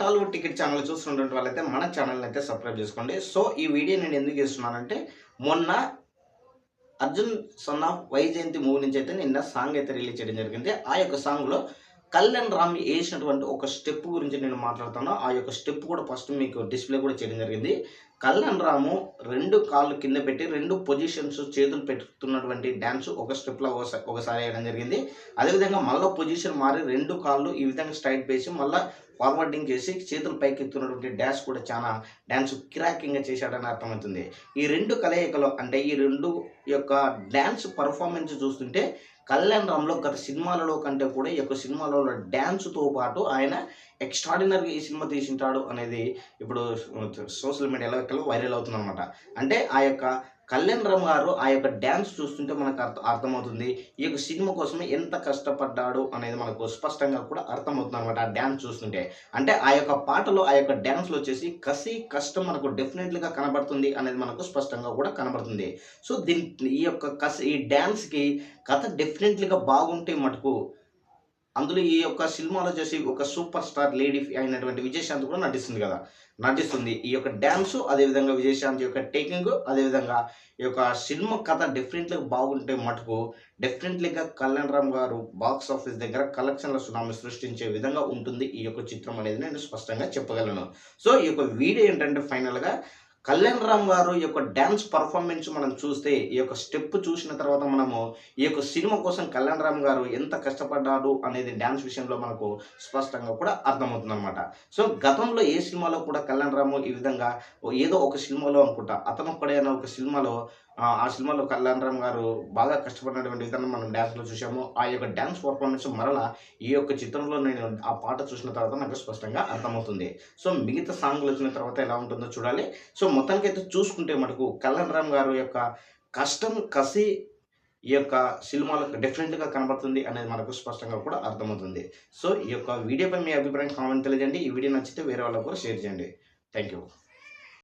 Tollywood ticket channel చూస్తున్నటువంటి వాళ్ళైతే మన ఛానల్ని అయితే సబ్స్క్రైబ్ చేసుకోండి. సో ఈ వీడియో నేను ఎందుకు చేస్తున్నానంటే మొన్న Arjun son of Vyjayanthi movie నుంచి అయితే నిన్న సాంగ్ అయితే రిలీజ్ చేయడం జరిగింది. ఆ యొక్క సాంగ్లో కళ్యాణ్ రామ్ వేసినటువంటి ఒక స్టెప్ గురించి నేను మాట్లాడుతాను ఆ యొక్క స్టెప్ కూడా ఫస్ట్ మీకు డిస్ప్లే కూడా చేయడం జరిగింది. కళ్యాణ్ రాము రెండు కాళ్ళు కింద పెట్టి రెండు పొజిషన్స్ చేతులు పెట్టుతున్నటువంటి డ్యాన్స్ ఒక స్టెప్లో ఒకసారి ఒకసారి వేయడం జరిగింది. అదేవిధంగా మళ్ళీ పొజిషన్ మారి రెండు కాళ్ళు ఈ విధంగా స్ట్రైట్ వేసి మళ్ళీ ఫార్వర్డింగ్ చేసి చేతులు పైకి ఎత్తున్నటువంటి డ్యాన్స్ కూడా చాలా డ్యాన్స్ కిరాకింగ్గా చేశాడని అర్థమవుతుంది. ఈ రెండు కలయికలు అంటే ఈ రెండు యొక్క డ్యాన్స్ పర్ఫార్మెన్స్ చూస్తుంటే కళ్యాణ్ రామ్లో గత సినిమాలలో కంటే కూడా ఈ యొక్క సినిమాలలో డ్యాన్స్తో పాటు ఆయన ఎక్స్ట్రాడినరీగా ఈ సినిమా తీసింటాడు అనేది ఇప్పుడు సోషల్ మీడియాలో వైరల్ అవుతుందన్నమాట. అంటే ఆ యొక్క కళ్యాణ్ రామ్ గారు ఆ యొక్క డ్యాన్స్ చూస్తుంటే మనకు అర్థ అర్థమవుతుంది. ఈ యొక్క సినిమా కోసమే ఎంత కష్టపడ్డాడు అనేది మనకు స్పష్టంగా కూడా అర్థమవుతుంది అనమాట ఆ డ్యాన్స్ చూస్తుంటే. అంటే ఆ యొక్క పాటలో ఆ యొక్క డ్యాన్స్లో వచ్చేసి కసి కష్టం మనకు డెఫినెట్లీగా కనబడుతుంది అనేది మనకు స్పష్టంగా కూడా కనబడుతుంది. సో దీని ఈ యొక్క కసి ఈ డ్యాన్స్కి కథ డెఫినెట్లీగా బాగుంటే మటుకు అందులో ఈ యొక్క సినిమాలో చేసి ఒక సూపర్ స్టార్ లేడీ అయినటువంటి విజయశాంతి కూడా నటిస్తుంది కదా. నటిస్తుంది. ఈ యొక్క డ్యాన్స్ అదేవిధంగా విజయశాంతి యొక్క టేకింగ్ అదేవిధంగా ఈ యొక్క సినిమా కథ డిఫరెంట్లీ బాగుంటే మటుకు డెఫినెట్లీగా కళ్యాణ్ రామ్ గారు బాక్స్ ఆఫీస్ దగ్గర కలెక్షన్ల సునామీ సృష్టించే విధంగా ఉంటుంది ఈ యొక్క చిత్రం అనేది నేను స్పష్టంగా చెప్పగలను. సో ఈ యొక్క వీడియో ఏంటంటే ఫైనల్గా కళ్యాణ్ రామ్ గారు ఈ యొక్క డ్యాన్స్ పర్ఫార్మెన్స్ మనం చూస్తే ఈ యొక్క స్టెప్ చూసిన తర్వాత మనము ఈ యొక్క సినిమా కోసం కళ్యాణ్ రామ్ గారు ఎంత కష్టపడ్డాడు అనేది డ్యాన్స్ విషయంలో మనకు స్పష్టంగా కూడా అర్థమవుతుందన్నమాట. సో గతంలో ఏ సినిమాలో కూడా కళ్యాణ్ రాము ఈ విధంగా ఏదో ఒక సినిమాలో అనుకుంటా అతను ఒక్కడైనా ఒక సినిమాలో ఆ ఆ సినిమాలో కళ్యాణ్ రామ్ గారు బాగా కష్టపడినటువంటి విధానం మనం డ్యాన్స్లో చూసాము ఆ యొక్క డ్యాన్స్ పర్ఫార్మెన్స్ మరలా ఈ యొక్క చిత్రంలో నేను ఆ పాట చూసిన తర్వాత నాకు స్పష్టంగా అర్థమవుతుంది. సో మిగతా సాంగ్లు వచ్చిన తర్వాత ఎలా ఉంటుందో చూడాలి. సో మొత్తానికైతే చూసుకుంటే మటుకు కళ్యాణ్ రామ్ గారు యొక్క కష్టం కసి ఈ యొక్క సినిమాలో డిఫరెంట్గా కనబడుతుంది అనేది మనకు స్పష్టంగా కూడా అర్థమవుతుంది. సో ఈ యొక్క వీడియోపై మీ అభిప్రాయం కామెంట్ తెలియజేయండి. ఈ వీడియో నచ్చితే వేరే వాళ్ళకు కూడా షేర్ చేయండి. Thank you